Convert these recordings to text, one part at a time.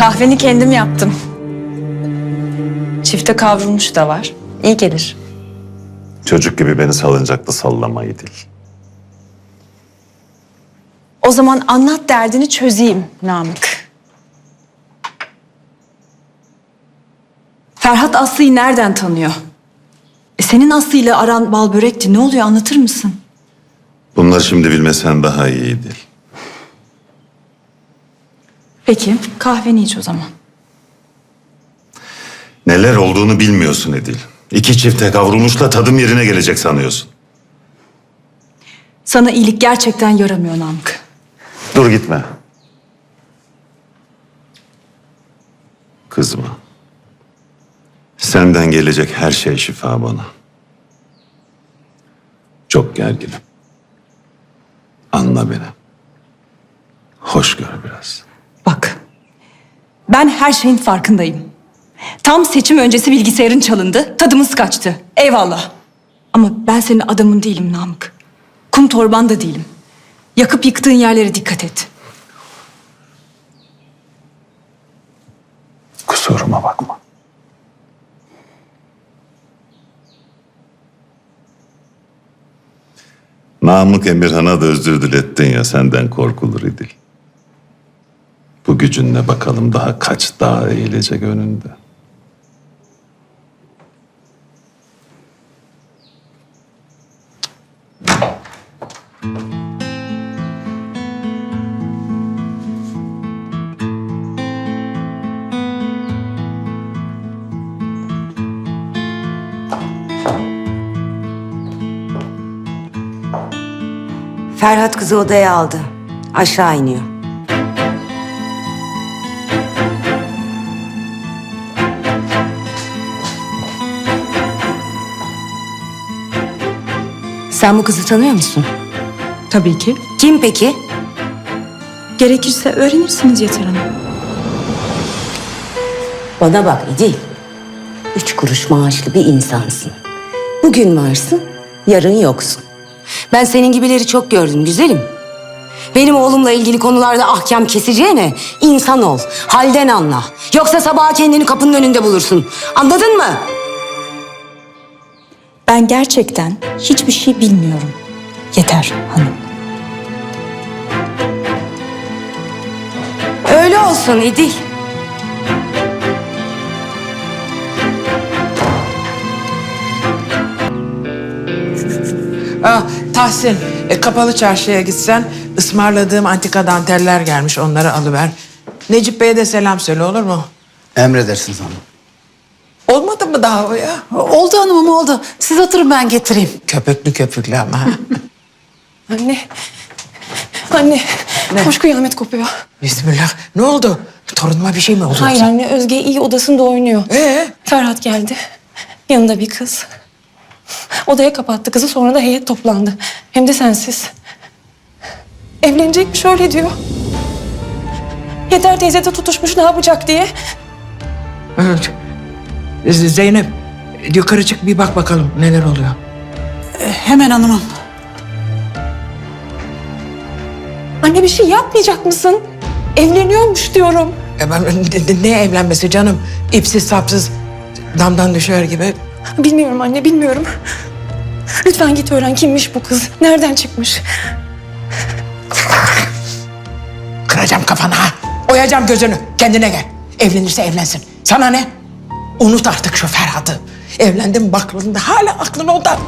Kahveni kendim yaptım. Çifte kavrulmuş da var. İyi gelir. Çocuk gibi beni salıncakta sallamayı dil. O zaman anlat derdini çözeyim Namık. Ferhat Aslı'yı nereden tanıyor? E senin Aslı ile aran bal börekti. Ne oluyor anlatır mısın? Bunları şimdi bilmesen daha iyi değil. Peki kahveni iç o zaman. Neler olduğunu bilmiyorsun Edil. İki çifte kavrulmuşla tadım yerine gelecek sanıyorsun. Sana iyilik gerçekten yaramıyor Namık. Dur gitme. Kızma. Senden gelecek her şey şifa bana. Çok gerginim. Anla beni. Hoş gör biraz. Ben her şeyin farkındayım. Tam seçim öncesi bilgisayarın çalındı, tadımız kaçtı. Eyvallah. Ama ben senin adamın değilim Namık. Kum torban da değilim. Yakıp yıktığın yerlere dikkat et. Kusuruma bakma. Namık Emirhan'a da özür dilettin ya senden korkulur İdil. Gücünle bakalım daha kaç daha eğilecek önünde. Ferhat kızı odaya aldı. Aşağı iniyor. Sen bu kızı tanıyor musun? Tabii ki. Kim peki? Gerekirse öğrenirsiniz Yeter Hanım. Bana bak İdil. Üç kuruş maaşlı bir insansın. Bugün varsın, yarın yoksun. Ben senin gibileri çok gördüm güzelim. Benim oğlumla ilgili konularda ahkam keseceğine insan ol, halden anla. Yoksa sabaha kendini kapının önünde bulursun. Anladın mı? Ben gerçekten hiçbir şey bilmiyorum. Yeter Hanım. Öyle olsun İdil. Ah, Tahsin, e, kapalı çarşıya gitsen ısmarladığım antika danteller gelmiş onları alıver. Necip Bey'e de selam söyle olur mu? Emredersiniz hanım. Olmadı mı daha o ya? Oldu hanımım oldu. Siz oturun ben getireyim. Köpüklü köpüklü ama. Anne. Anne. Koş kıyamet kopuyor. Bismillah. Ne oldu? Torunuma bir şey mi oldu? Hayır anne Özge iyi odasında oynuyor. Ee? Ferhat geldi. Yanında bir kız. Odaya kapattı kızı sonra da heyet toplandı. Hem de sensiz. Evlenecekmiş öyle diyor. Yeter teyze de tutuşmuş ne yapacak diye. Evet. Zeynep, yukarı çık bir bak bakalım neler oluyor. Hemen hanımım. Anne bir şey yapmayacak mısın? Evleniyormuş diyorum. E ben, ne, ne evlenmesi canım? İpsiz sapsız damdan düşer gibi. Bilmiyorum anne bilmiyorum. Lütfen git öğren kimmiş bu kız. Nereden çıkmış? Kıracağım kafanı ha. Oyacağım gözünü. Kendine gel. Evlenirse evlensin. Sana ne? Unut artık şu Ferhat'ı. Evlendim baklığında hala aklın onda.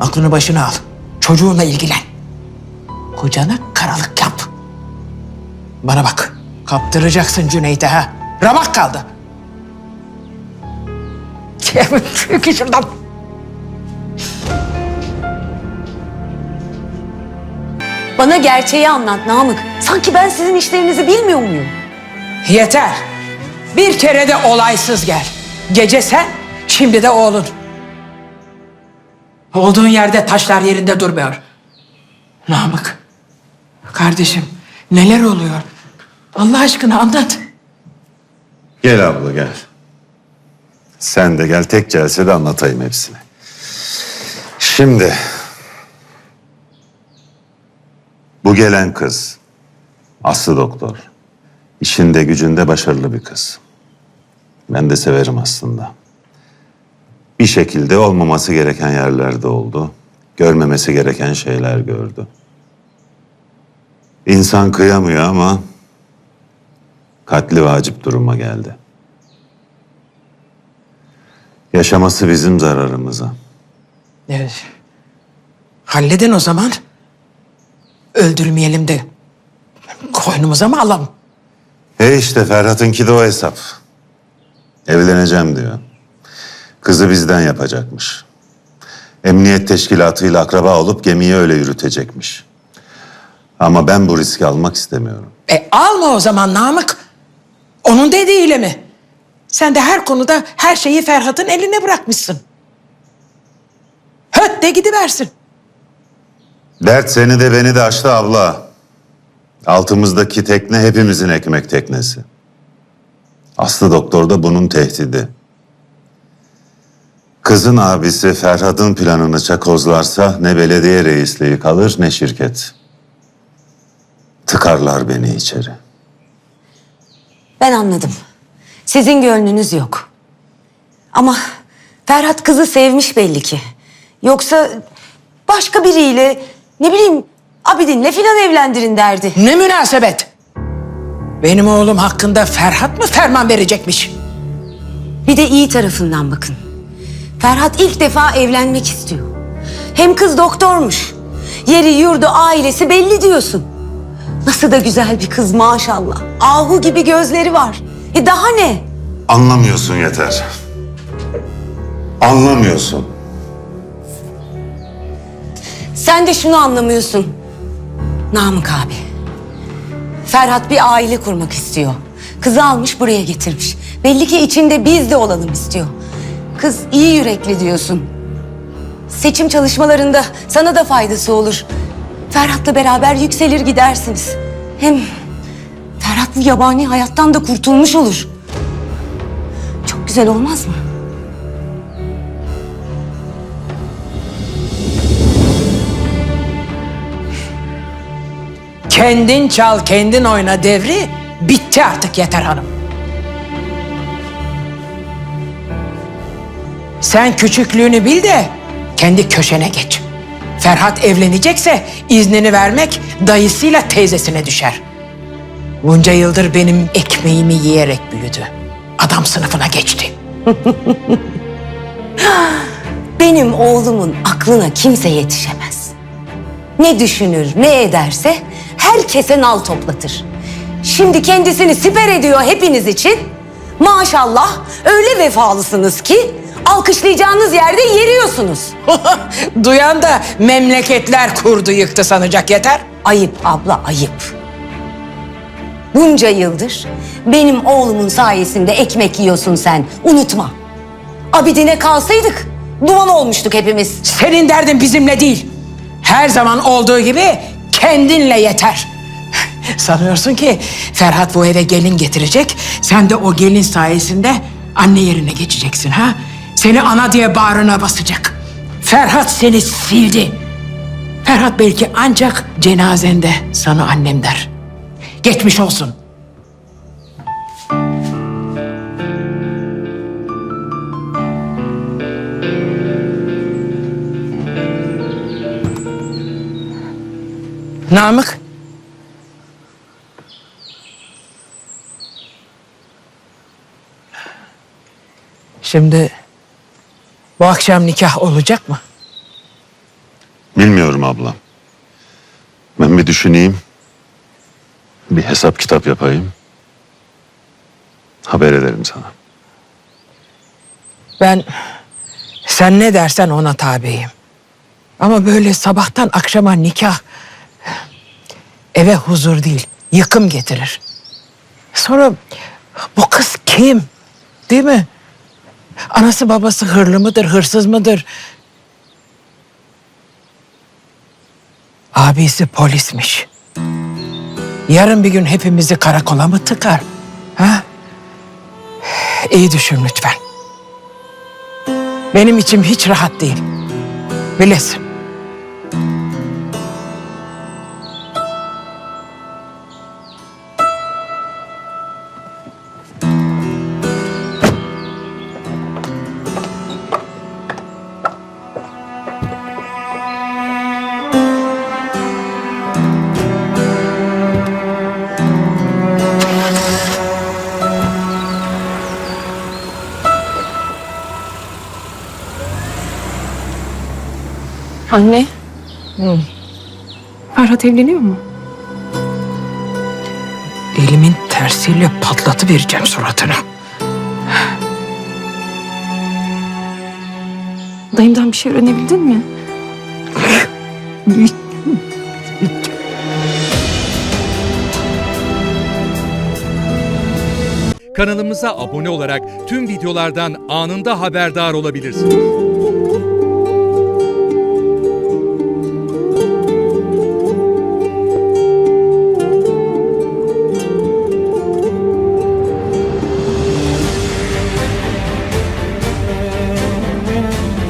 Aklını başına al. Çocuğunla ilgilen. Kocana karalık yap. Bana bak. Kaptıracaksın Cüneyt'e ha. Ramak kaldı. Çık şuradan. Bana gerçeği anlat Namık. Sanki ben sizin işlerinizi bilmiyor muyum? Yeter. Bir kere de olaysız gel. Gece sen, şimdi de oğlun. Olduğun yerde taşlar yerinde durmuyor. Namık, kardeşim neler oluyor? Allah aşkına anlat. Gel abla gel. Sen de gel tek celsede anlatayım hepsini. Şimdi bu gelen kız Aslı doktor İşinde gücünde başarılı bir kız. Ben de severim aslında. Bir şekilde olmaması gereken yerlerde oldu. Görmemesi gereken şeyler gördü. İnsan kıyamıyor ama katli vacip duruma geldi. Yaşaması bizim zararımıza. Evet. Halledin o zaman. Öldürmeyelim de koynumuza mı alalım? E işte Ferhat'ınki de o hesap. Evleneceğim diyor. Kızı bizden yapacakmış. Emniyet teşkilatıyla akraba olup gemiyi öyle yürütecekmiş. Ama ben bu riski almak istemiyorum. E alma o zaman Namık. Onun dediğiyle mi? Sen de her konuda her şeyi Ferhat'ın eline bırakmışsın. Höt de gidiversin. Dert seni de beni de aştı abla. Altımızdaki tekne hepimizin ekmek teknesi. Aslı doktor da bunun tehdidi. Kızın abisi Ferhat'ın planını çakozlarsa ne belediye reisliği kalır ne şirket. Tıkarlar beni içeri. Ben anladım. Sizin gönlünüz yok. Ama Ferhat kızı sevmiş belli ki. Yoksa başka biriyle ne bileyim Abidin'le filan evlendirin derdi. Ne münasebet? Benim oğlum hakkında Ferhat mı ferman verecekmiş? Bir de iyi tarafından bakın. Ferhat ilk defa evlenmek istiyor. Hem kız doktormuş. Yeri yurdu ailesi belli diyorsun. Nasıl da güzel bir kız maşallah. Ahu gibi gözleri var. E daha ne? Anlamıyorsun yeter. Anlamıyorsun. Sen de şunu anlamıyorsun. Namık abi. Ferhat bir aile kurmak istiyor. Kızı almış buraya getirmiş. Belli ki içinde biz de olalım istiyor. Kız iyi yürekli diyorsun. Seçim çalışmalarında sana da faydası olur. Ferhat'la beraber yükselir gidersiniz. Hem Ferhat bu yabani hayattan da kurtulmuş olur. Çok güzel olmaz mı? Kendin çal, kendin oyna devri bitti artık yeter hanım. Sen küçüklüğünü bil de kendi köşene geç. Ferhat evlenecekse iznini vermek dayısıyla teyzesine düşer. Bunca yıldır benim ekmeğimi yiyerek büyüdü. Adam sınıfına geçti. Benim oğlumun aklına kimse yetişemez. Ne düşünür, ne ederse herkese nal toplatır. Şimdi kendisini siper ediyor hepiniz için. Maşallah öyle vefalısınız ki alkışlayacağınız yerde yeriyorsunuz. Duyan da memleketler kurdu yıktı sanacak yeter. Ayıp abla ayıp. Bunca yıldır benim oğlumun sayesinde ekmek yiyorsun sen. Unutma. Abidine kalsaydık duman olmuştuk hepimiz. Senin derdin bizimle değil. Her zaman olduğu gibi kendinle yeter. Sanıyorsun ki Ferhat bu eve gelin getirecek. Sen de o gelin sayesinde anne yerine geçeceksin ha? Seni ana diye bağrına basacak. Ferhat seni sildi. Ferhat belki ancak cenazende sana annem der. Geçmiş olsun. Namık. Şimdi bu akşam nikah olacak mı? Bilmiyorum abla. Ben bir düşüneyim. Bir hesap kitap yapayım. Haber ederim sana. Ben sen ne dersen ona tabiyim. Ama böyle sabahtan akşama nikah eve huzur değil, yıkım getirir. Sonra bu kız kim? Değil mi? Anası babası hırlı mıdır, hırsız mıdır? Abisi polismiş. Yarın bir gün hepimizi karakola mı tıkar? Ha? İyi düşün lütfen. Benim içim hiç rahat değil. Bilesin. Anne. Ferhat evleniyor mu? Elimin tersiyle patlatı vereceğim suratına. Dayımdan bir şey öğrenebildin mi? Kanalımıza abone olarak tüm videolardan anında haberdar olabilirsiniz.